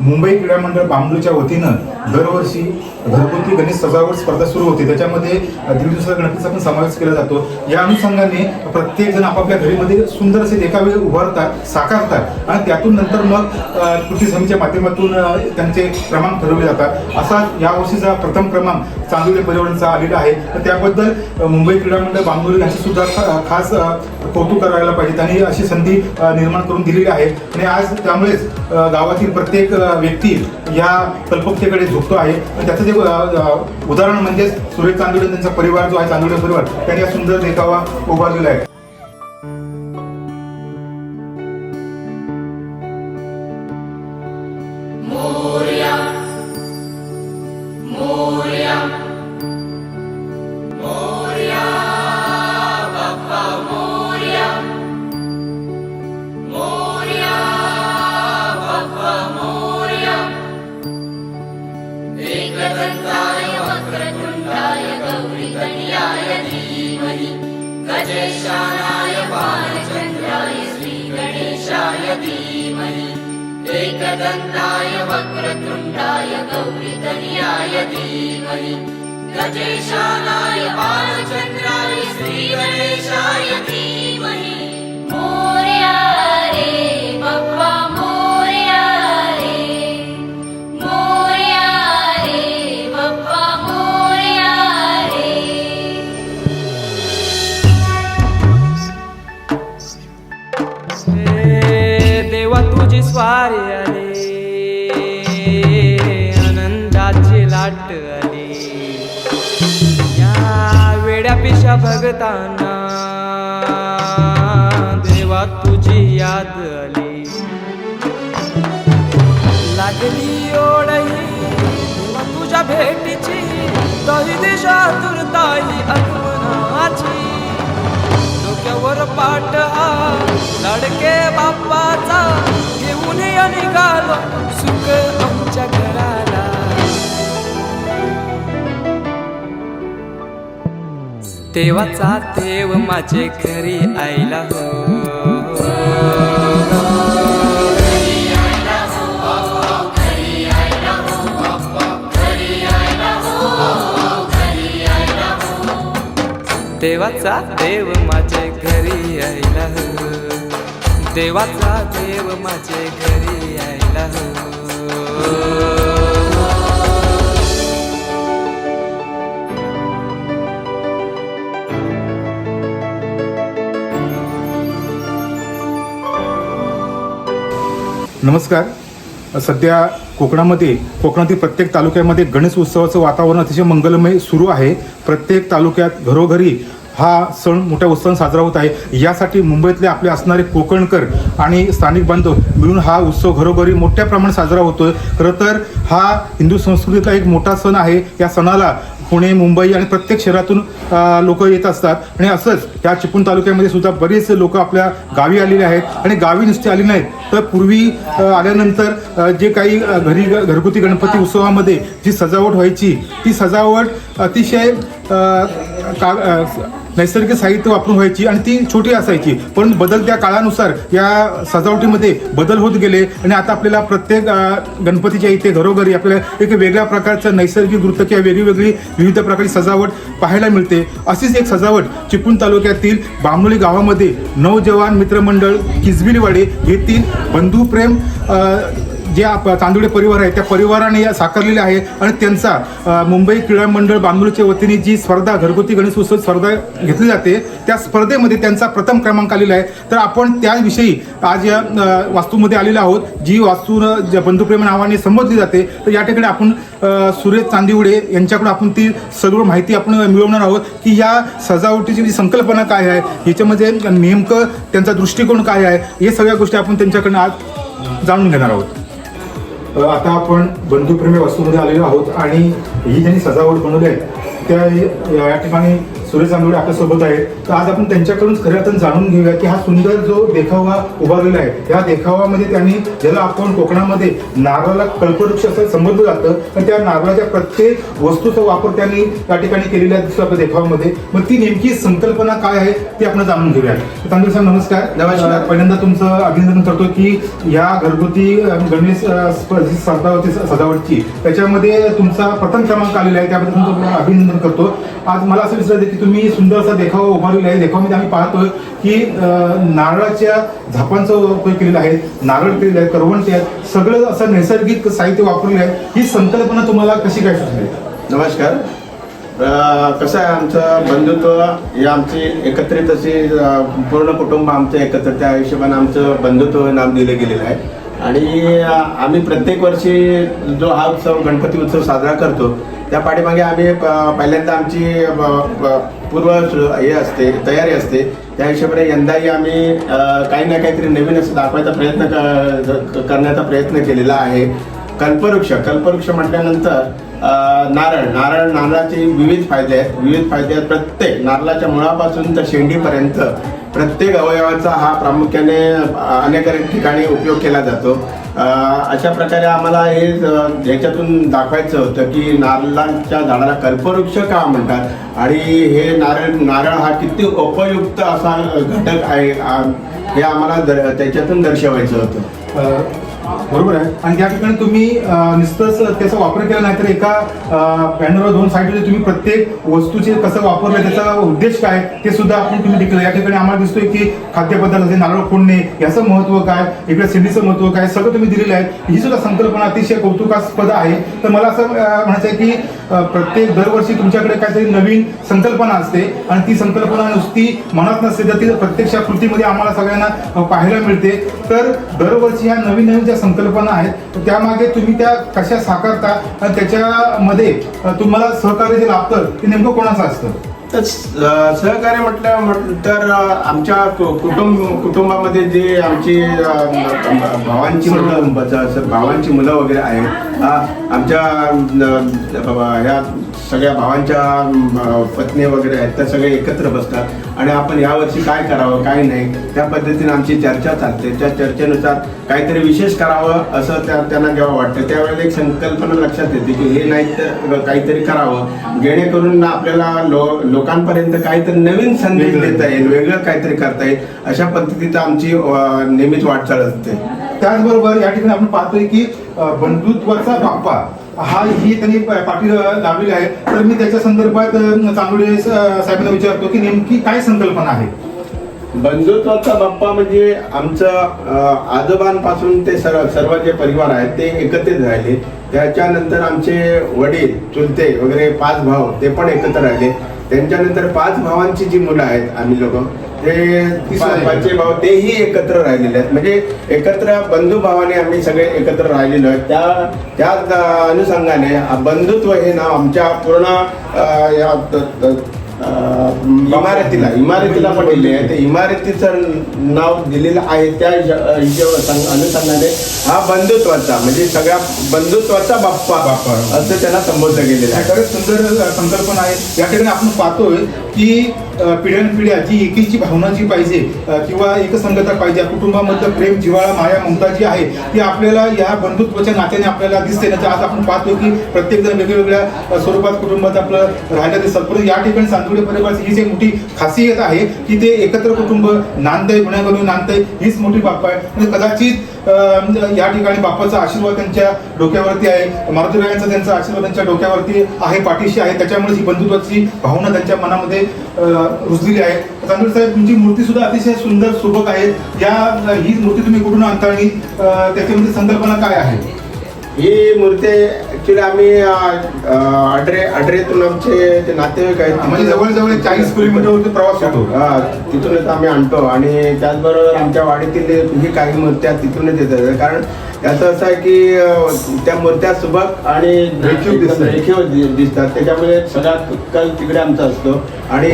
मुंबई क्रीडा मंडळ बांबूच्या वतीनं दरवर्षी घरगुती गणेश सजावट स्पर्धा सुरू होते. त्याच्यामध्ये दिवसा गणपतीचा पण समावेश केला जातो. या अनुषंगाने प्रत्येक जण आपापल्या घरीमध्ये सुंदर असे एका वेळी उभारतात साकारतात आणि त्यातून नंतर मग कृती समितीच्या माध्यमातून त्यांचे क्रमांक ठरवले जातात. असा यावर्षीचा प्रथम क्रमांक चांदोली परिवारांचा आलेला आहे. तर त्याबद्दल मुंबई क्रीडा मंडळ बांबोली यांची सुद्धा खास कौतुक करायला पाहिजे. त्यांनी अशी संधी निर्माण करून दिलेली आहे. आणि आज त्यामुळेच गावातील प्रत्येक अ, व्यक्ती या कल्पकतेकडे झोपतो आहे. आणि त्याचं जे उदाहरण म्हणजे सुरेश चांदोडे त्यांचा परिवार जो आहे चांदोडे परिवार त्यांनी हा सुंदर देखावा उभारलेला आहे. एकदन्ताय वक्रतुण्डाय गौरीकन्याय धीमहि। गजेशानाय बालचन्द्राय श्रीगणेशाय धीमहि। रे स्वारी आली आनंदाची लाट आली. या वेड्यापिशा भगताना देवा तुझी याद आली. लागली ओढही तुझ्या भेटीची दही दिशा दुर्दाई आगमनाची. डोक्यावर पाठ हा लडके बाप्पा निघालो सुख आमच्या घराला. देवाचा देव माझे घरी आईला हो. देवाचा देव माझे घरी यायला हो. देवाचा देव माझे घरी यायला नमस्कार. सध्या कोकणामध्ये कोकणातील प्रत्येक तालुक्यामध्ये गणेश उत्सवाचं वातावरण अतिशय मंगलमय सुरू आहे. प्रत्येक तालुक्यात घरोघरी हा सण मोठ्या उत्सव साजरा होत आहे. यासाठी मुंबईतले आपले असणारे कोकणकर आणि स्थानिक बांधव मिळून हा उत्सव घरोघरी मोठ्या प्रमाणात साजरा होतोय. खरं तर हा हिंदू संस्कृतीतला एक मोठा सण आहे. या सणाला पुणे मुंबई आणि प्रत्येक शहरातून लोक येत असतात. आणि असंच या चिपळूण तालुक्यामध्ये सुद्धा बरेच लोक आपल्या गावी आलेले आहेत. आणि गावी नुसते आले नाहीत. तर पूर्वी आल्यानंतर जे काही घरी ग- घरगुती गणपती उत्सवामध्ये जी सजावट व्हायची ती सजावट अतिशय का नैसर्गिक साहित्य वापरून व्हायची आणि ती छोटी असायची. पण बदलत्या काळानुसार या सजावटीमध्ये बदल होत गेले आणि आता आपल्याला प्रत्येक गणपतीच्या इथे घरोघरी आपल्याला एक वेगळ्या प्रकारचं नैसर्गिक नृत्य किंवा वेगळीवेगळी विविध प्रकारची सजावट पाहायला मिळते. अशीच एक सजावट चिपळूण तालुक्यातील बामणोली गावामध्ये नवजवान मित्रमंडळ किजबिलवाडे येथील बंधुप्रेम जे आप तांदुळे परिवार आहे त्या परिवाराने साकारलेले आहे आणि त्यांचा मुंबई क्रीडा मंडळ बांबुलीच्या वतीने जी स्पर्धा घरगुती गणेश उत्सव स्पर्धा घेतली जाते त्या स्पर्धेमध्ये त्यांचा प्रथम क्रमांक आलेला आहे. तर आपण त्याविषयी आज या वास्तूमध्ये आलेलो आहोत जी वास्तू बंधुप्रेम नावाने संबोधली जाते तर या ठिकाणी आपण सुरेश चांदिवडे यांच्याकडून आपण ती सर्व माहिती आपण मिळवणार आहोत की या सजावटीची जी संकल्पना काय आहे याच्यामध्ये नेमकं त्यांचा दृष्टिकोन काय आहे हे सगळ्या गोष्टी आपण त्यांच्याकडनं आज जाणून घेणार आहोत. आता आपण बंधुप्रेमी वस्तूमध्ये आलेलो आहोत आणि ही ज्यांनी सजावट बनवली आहे त्या या ठिकाणी सुरेश जांभवडे आपल्यासोबत आहेत. तर आज आपण त्यांच्याकडून खऱ्या अर्थानं जाणून घेऊया की हा सुंदर जो देखावा उभारलेला आहे या देखावामध्ये त्यांनी ज्याला आपण कोकणामध्ये नारळाला कल्पवृक्ष असं संबोधलं जातं पण त्या नारळाच्या प्रत्येक वस्तूचा वापर त्यांनी त्या ठिकाणी केलेला दिसतो आपल्या देखावामध्ये मग ती नेमकी संकल्पना काय आहे ती आपण जाणून घेऊया. तर तांदूळ साहेब नमस्कार. नमस्कार. पहिल्यांदा तुमचं अभिनंदन करतो की या घरगुती गणेश अं, स्प- जी सजावटी सजावटची त्याच्यामध्ये तुमचा प्रथम क्रमांक आलेला आहे त्याबद्दल तुमचं अभिनंदन करतो. आज मला असं विचारायचं की तुम्ही सुंदर असा देखावा उभारलेला आहे. देखावामध्ये आम्ही पाहतोय की नारळाच्या झापांचा उपयोग केलेला आहे. नारळ केलेला आहे करवंटी आहेत सगळं असं नैसर्गिक साहित्य वापरलेलं आहे. ही संकल्पना तुम्हाला कशी काय सुचली? नमस्कार. कसं आहे आमचं बंधुत्व? हे आमची एकत्रित अशी पूर्ण कुटुंब आमचं एकत्र त्या हिशोबाने आमचं बंधुत्व नाम दिलं गेलेलं आहे. आणि आम्ही प्रत्येक वर्षी जो हा उत्सव गणपती उत्सव साजरा करतो त्या पाठीमागे आम्ही पहिल्यांदा आमची पूर्व हे असते तयारी असते. त्या हिशोबाने यंदाही आम्ही काही ना काहीतरी नवीन असं दाखवायचा प्रयत्न क- करण्याचा प्रयत्न केलेला आहे. कल्पवृक्ष कल्पवृक्ष म्हटल्यानंतर नारळ नारळ नारळाचे विविध फायदे आहेत. विविध फायदे आहेत प्रत्येक. नारळाच्या मुळापासून तर शेंडीपर्यंत. प्रत्येक अवयवाचा हा प्रामुख्याने अनेक ठिकाणी उपयोग केला जातो. अशा प्रकारे आम्हाला हे ह्याच्यातून दाखवायचं होतं की नारळाच्या झाडाला कल्पवृक्ष का म्हणतात? आणि हे नारळ नारळ हा किती उपयुक्त असा घटक आहे हे आम्हाला दर- त्याच्यातून दर्शवायचं होतं. बरोबर आहे. आणि त्या ठिकाणी तुम्ही अं, नुसतंच त्याचा वापर केला नाही तर एका बॅनरवर दोन साईडवर तुम्ही प्रत्येक वस्तूचे कसं वापरलं त्याचा उद्देश काय ते सुद्धा आपण तुम्ही टिकलं या ठिकाणी आम्हाला दिसतोय की खाद्यपदार्थ असे नारळ फोडणे याचं महत्त्व काय इकडे सिंधीचं महत्त्व काय सगळं तुम्ही दिलेलं आहे. ही सुद्धा संकल्पना अतिशय कौतुकास्पद आहे. तर मला असं म्हणायचं आहे की प्रत्येक दरवर्षी तुमच्याकडे काहीतरी नवीन संकल्पना असते. आणि ती संकल्पना नुसती मनात नसते तर ती प्रत्यक्ष कृतीमध्ये आम्हाला सगळ्यांना पाहायला मिळते. तर दरवर्षी ह्या नवीन नवीन ज्या संकल्पना आहेत त्यामागे तुम्ही त्या कशा साकारता आणि त्याच्यामध्ये तुम्हाला सहकार्य जे लाभतं ते नेमकं कोणाचं असतं? तर सहकार्य म्हटलं म्हटलं तर आमच्या कुटुंब कुटुंबामध्ये जे आमची भावांची मुलं भावांची मुलं वगैरे आहेत आमच्या ह्या सगळ्या भावांच्या पत्नी वगैरे आहेत त्या सगळे एकत्र बसतात. आणि आपण यावर्षी काय करावं काय नाही त्या पद्धतीने आमची चर्चा चालते. त्या चर्चेनुसार काहीतरी विशेष करावं असं त्या त्यांना जेव्हा वाटतं त्यावेळेला एक संकल्पना लक्षात येते की हे नाही तर काहीतरी करावं. जेणेकरून आपल्याला लो लोकांपर्यंत काहीतरी नवीन संदेश. देता येईल वेगळं काहीतरी करता येईल अशा पद्धतीचं आमची नेहमीच वाटचाल असते. त्याचबरोबर या ठिकाणी आपण पाहतोय की बंधुत्वाचा बाप्पा हा ही त्यांनी पाठी लावलेली आहे तर मी त्याच्या संदर्भात अं, साहेबांना विचारतो की नेमकी काय संकल्पना आहे? बंधुत्वाचा बाप्पा म्हणजे आमचं आजोबांपासून ते सर्व सर्व जे परिवार आहेत ते एकत्रित राहिले. त्याच्यानंतर आमचे वडील चुलते वगैरे पाच भाऊ ते पण एकत्र राहिले. त्यांच्यानंतर पाच भावांची जी मुलं आहेत आम्ही लोक ते. पाचचे भाव तेही एकत्र राहिलेले आहेत म्हणजे एकत्र बंधू भावाने आम्ही सगळे एकत्र राहिलेलो आहे त्या त्या अनुषंगाने बंधुत्व हे नाव आमच्या पूर्ण इमारतीला इमारतीला पण दिले आहे. ते इमारतीचं नाव दिलेलं आहे त्या हिशोब अनुषंगाने. हा बंधुत्वाचा म्हणजे सगळ्या बंधुत्वाचा बाप्पा बाप्पा. असं त्याला संबोधलं गेलेलं आहे. खरंच सुंदर संकल्पना आहे. या ठिकाणी आपण पाहतोय की पिढ्यानपिढ्या जी एकीची भावना जी पाहिजे किंवा एकसंगता पाहिजे कुटुंबामधलं प्रेम जिव्हाळा माया ममता जी आहे ती आपल्याला या बंधुत्वाच्या नात्याने आपल्याला दिसते. ना आज आपण पाहतो की प्रत्येकजण वेगवेगळ्या स्वरूपात कुटुंबात आपलं राहायला दिसतात परंतु या ठिकाणी चांदोडे परिवाराची ही एक मोठी खासियत आहे की ते एकत्र कुटुंब नांदय गुन्ह्याकडून नांदय हीच मोठी बाप्पा आहे. म्हणजे कदाचित म्हणजे या ठिकाणी बाप्पाचा आशीर्वाद त्यांच्या डोक्यावरती आहे. मारुतीरायांचा त्यांचा आशीर्वाद त्यांच्या डोक्यावरती आहे पाठीशी आहे. त्याच्यामुळे ही बंधुत्वाची भावना त्यांच्या मनामध्ये रुजलेली आहे. चांदूर साहेब तुमची मूर्ती सुद्धा अतिशय सुंदर सुबक आहे. या ही मूर्ती तुम्ही कुठून आणता आणि त्याच्यामध्ये संकल्पना काय आहे? ही मूर्ती ऍक्च्युली आम्ही अड्रे अड्रेतून आमचे ते नातेवाईक आहेत म्हणजे जवळजवळ 40 किलोमीटरवरती प्रवास होतो. हा, तिथूनच आम्ही आणतो आणि त्याचबरोबर आमच्या वाडीतील ही काही मूर्त्या तिथूनच येतात कारण याचं असं आहे की त्या मूर्त्या सुबक आणि रेखीव दिसतात. त्याच्यामुळे सगळा कल तिकडे आमचा असतो आणि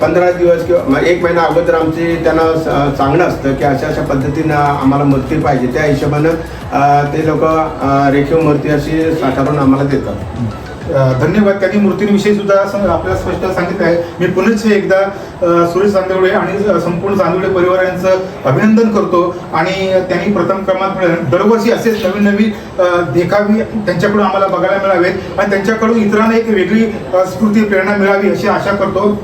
पंधरा दिवस किंवा एक महिना अगोदर आमचे त्यांना सांगणं असतं की अशा अशा पद्धतीनं आम्हाला मूर्ती पाहिजे. त्या हिशोबानं ते लोक रेखीव मूर्ती अशी साठारून आम्हाला देतात. धन्यवाद. त्यांनी मूर्तींविषयी सुद्धा आपल्याला स्पष्ट सांगितलं आहे. मी पुनश्च एकदा सुरेश चांदवडे आणि संपूर्ण चांदवडे परिवार यांचं अभिनंदन करतो. आणि त्यांनी प्रथम क्रमांक मिळवला. दरवर्षी असेच नवीन नवीन देखावी त्यांच्याकडून आम्हाला बघायला मिळावेत. आणि त्यांच्याकडून इतरांना एक वेगळी स्फूर्ती प्रेरणा मिळावी अशी आशा करतो.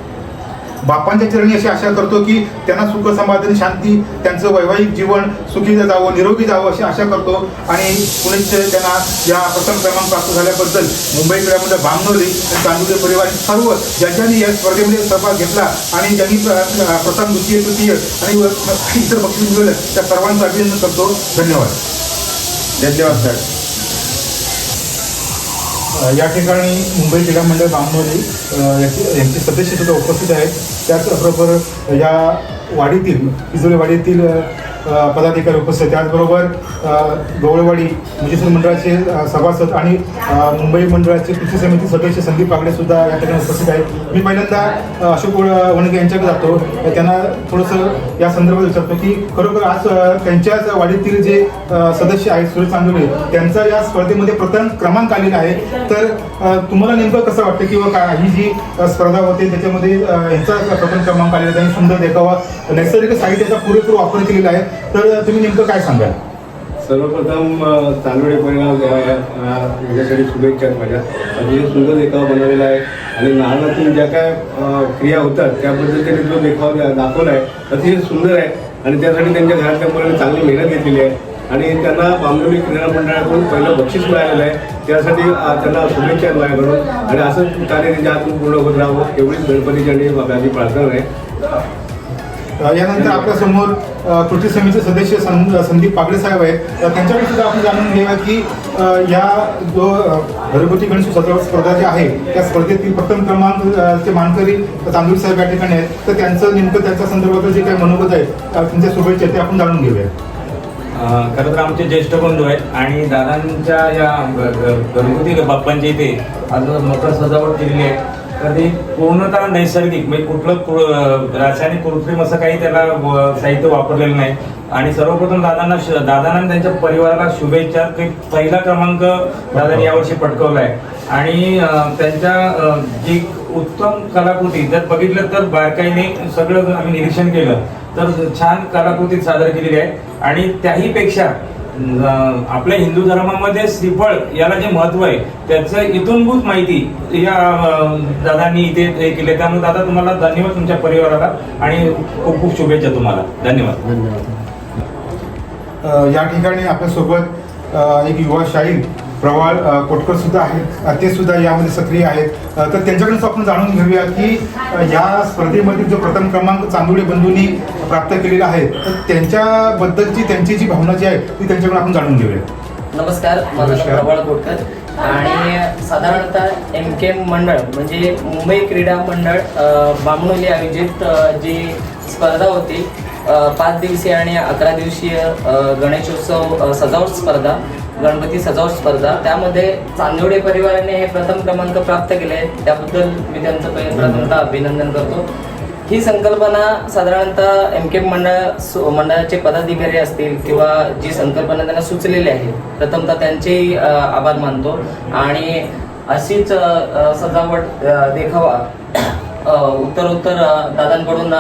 बापांच्या चरणी अशी आशा करतो की त्यांना सुख समाधान शांती त्यांचं वैवाहिक जीवन सुखी जावं निरोगी जावं अशी आशा करतो. आणि पुणेच त्यांना या प्रथम क्रमांक प्राप्त झाल्याबद्दल मुंबई क्रीडामध्ये बामनोली आणि चांदुले परिवार सर्व ज्यांच्यानी या स्पर्धेमध्ये सहभाग घेतला आणि ज्यांनी प्रथम द्वितीय तृतीय आणि इतर बक्षीस मिळवलं त्या सर्वांचं अभिनंदन करतो. धन्यवाद. धन्यवाद साहेब या ठिकाणी मुंबई क्रीडा मंडळ बामनोली अ, यांचे सदस्य सुद्धा उपस्थित आहेत. त्याचबरोबर या वाडीतील इजोळे वाडीतील पदाधिकारी उपस्थित त्याचबरोबर गवळवाडी मुजिसूर मंडळाचे सभासद आणि मुंबई मंडळाचे कृषी समिती सदस्य संदीप पागडे सुद्धा या ठिकाणी उपस्थित आहेत. मी पहिल्यांदा अशोक वणगे यांच्याकडे जातो. त्यांना थोडंसं या संदर्भात विचारतो की खरोखर आज त्यांच्याच वाडीतील जे सदस्य आहेत सुरेश चांदोळे त्यांचा या स्पर्धेमध्ये प्रथम क्रमांक आलेला आहे. तर तुम्हाला नेमकं कसं वाटतं किंवा काय ही जी स्पर्धा होते त्याच्यामध्ये यांचा प्रथम क्रमांक आलेला आहे. त्यांनी सुंदर देखावा नैसर्गिक साहित्याचा पुरेपूर वापर केलेला आहे. तर तुम्ही नेमकं काय सांगाल? सर्वप्रथम चांदोडे परिणाम याच्यासाठी शुभेच्छा माझ्या. अतिशय सुंदर देखावा बनवलेला आहे. आणि नारळातून ज्या काय क्रिया होतात त्याबद्दल त्यांनी जो देखावा दाखवला आहे अतिशय सुंदर आहे. आणि त्यासाठी त्यांच्या घरातल्या मुलांनी चांगली मेहनत घेतलेली आहे. आणि त्यांना बांबोली क्रीडा मंडळाकडून पहिलं बक्षीस मिळालेलं आहे. त्यासाठी त्यांना शुभेच्छा आहेत माझ्याकडून. आणि असंच कार्य त्यांच्या हातून पूर्ण होत राहावं एवढीच गणपतीच्या आणि माझी प्रार्थना आहे. यानंतर आपल्यासमोर कृती समितीचे सदस्य सं- संदीप पागडे साहेब आहेत. त्यांच्याकडे सुद्धा आपण जाणून घेऊया की या जो घरगुती गणेश सजावट स्पर्धा जी आहे त्या स्पर्धेतील प्रथम क्रमांक चे मानकरी तांदूळ साहेब या ठिकाणी आहेत. तर त्यांचं नेमकं त्यांच्या संदर्भात जे काही मनोगत आहे त्यांच्या शुभेच्छा ते आपण जाणून घेऊया. खरं तर आमचे ज्येष्ठ बंधू आहेत आणि दादांच्या या घरगुती बाप्पांच्या इथे आज मोठं सजावट केलेली आहे. तर पूर्णतः नैसर्गिक म्हणजे कुठलं रासायनिक कृत्रिम असं काही त्याला साहित्य वापरलेलं नाही. आणि सर्वप्रथम दादांना दादांना त्यांच्या परिवाराला शुभेच्छा. की पहिला क्रमांक दादांनी यावर्षी पटकवला आहे आणि त्यांच्या जी उत्तम कलाकृती जर बघितलं तर बारकाईने सगळं आम्ही निरीक्षण केलं. तर छान कलाकृती सादर केलेली आहे. आणि त्याहीपेक्षा आपल्या हिंदू धर्मामध्ये श्रीफळ याला जे महत्त्व आहे त्याचं इथूनभूत माहिती या दादांनी इथे हे केले. त्यामुळे दादा तुम्हाला धन्यवाद तुमच्या परिवाराला आणि खूप खूप शुभेच्छा तुम्हाला. धन्यवाद. धन्यवाद. या ठिकाणी आपल्यासोबत एक युवा शाहीर प्रवाळ कोटकर सुद्धा आहेत ते सुद्धा यामध्ये सक्रिय आहेत. तर त्यांच्याकडून आपण जाणून घेऊया की या स्पर्धेमध्ये जो प्रथम क्रमांक चांदोडे बंधूंनी प्राप्त केलेला आहे तर त्यांच्याबद्दलची त्यांची जी भावना जी आहे ती त्यांच्याकडून आपण जाणून घेऊया. नमस्कार माझं. प्रबळ कोटकर. आणि साधारणतः एम के एम मंडळ म्हणजे मुंबई क्रीडा मंडळ बामणोली आयोजित जी स्पर्धा होती पाच दिवसीय आणि अकरा दिवसीय गणेशोत्सव सजावट स्पर्धा. गणपती सजावट स्पर्धा. त्यामध्ये चांदोडे परिवाराने हे प्रथम क्रमांक प्राप्त केले. त्याबद्दल मी त्यांचं प्रथमतः अभिनंदन करतो. ही संकल्पना साधारणतः एम के मंडळ मंडळाचे पदाधिकारी असतील किंवा जी संकल्पना त्यांना सुचलेली आहे प्रथमतः त्यांचे अ, आभार मानतो. आणि अशीच सजावट देखावा उत्तरोत्तर दादांकडून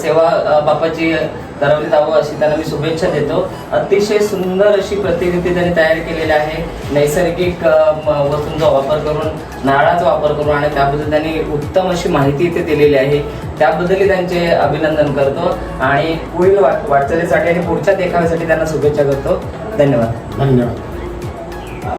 सेवा बापाची करवली जावं अशी त्यांना मी शुभेच्छा देतो. अतिशय सुंदर अशी प्रतिकृती त्यांनी तयार केलेली आहे. नैसर्गिक वस्तूंचा वापर करून नारळाचा वापर करून आणि त्याबद्दल त्यांनी उत्तम अशी माहिती इथे दिलेली आहे. त्याबद्दलही त्यांचे अभिनंदन करतो आणि पुढील वाट वाटचालीसाठी आणि पुढच्या देखाव्यासाठी त्यांना शुभेच्छा करतो. धन्यवाद. धन्यवाद.